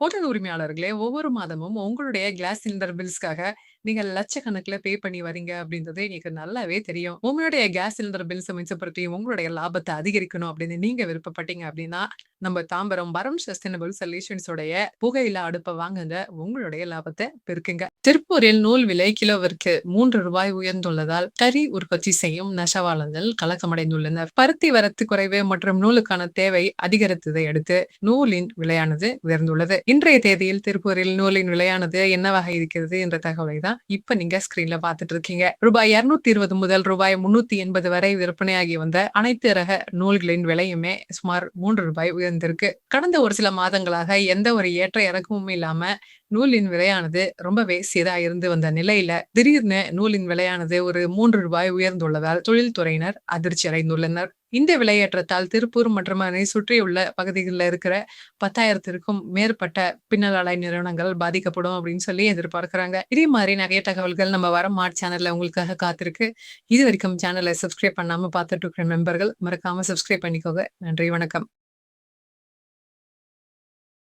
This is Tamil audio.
ஹோட்டல் உரிமையாளர்களே, ஒவ்வொரு மாதமும் உங்களுடைய கிளாஸ் சிலிண்டர் பில்ஸ்க்காக நீங்க லட்சக்கணக்கில் பே பண்ணி வரீங்க அப்படின்றது எனக்கு நல்லாவே தெரியும். உங்களுடைய கேஸ் சிலிண்டர் பில்ஸ மிச்சப்படுத்தி உங்களுடைய லாபத்தை அதிகரிக்கணும் அப்படின்னு நீங்க விருப்பப்பட்டீங்க அப்படின்னா, நம்ம தாம்பரம் வரம் சஸ்டைனபிள் சொல்யூஷன்ஸோடைய புகையில அடுப்பை வாங்குங்க. உங்களுடைய லாபத்தை பெருக்குங்க. திருப்பூரில் நூல் விலை கிலோவிற்கு மூன்று ரூபாய் உயர்ந்துள்ளதால் கறி உற்பத்தி செய்யும் நெசவாளர்கள் கலக்கமடைந்துள்ளனர். பருத்தி வரத்து குறைவு மற்றும் நூலுக்கான தேவை அதிகரித்ததை அடுத்து நூலின் விலையானது உயர்ந்துள்ளது. இன்றைய தேதியில் திருப்பூரில் நூலின் விலையானது என்னவாக இருக்கிறது என்ற தகவலை தான் இப்ப நீங்க ஸ்கிரீன்ல பாத்துட்டு இருக்கீங்க. ரூபாய் இருநூத்தி இருபது முதல் ரூபாய் முன்னூத்தி எண்பது வரை விற்பனையாகி வந்த அனைத்து ரக நூல்களின் விலையுமே சுமார் மூன்று ரூபாய் இருந்திருக்கு கடந்த ஒரு சில மாதங்களாக எந்த ஒரு ஏற்ற இறக்கமும் இல்லாம நூலின் விலையானது ரொம்பவே சீரா இருந்து வந்த நிலையில திடீர்னு நூலின் விலையானது ஒரு மூன்று ரூபாய் உயர்ந்துள்ளதால் தொழில்துறையினர் அதிர்ச்சி அடைந்துள்ளனர். இந்த விலையேற்றத்தால் திருப்பூர் மற்றும் அதனை சுற்றியுள்ள பகுதிகளில் இருக்கிற பத்தாயிரத்திற்கும் மேற்பட்ட பின்னலாளை நிறுவனங்கள் பாதிக்கப்படும் அப்படின்னு சொல்லி எதிர்பார்க்கிறாங்க. இதே மாதிரி நிறைய தகவல்கள் நம்ம வர மார்ட் சேனல்ல உங்களுக்காக காத்திருக்கு. இது வரைக்கும் சேனலை சப்ஸ்கிரைப் பண்ணாம பார்த்துட்டு இருக்கிற மெம்பர்கள் மறக்காம சப்ஸ்கிரைப் பண்ணிக்கோங்க. நன்றி, வணக்கம்.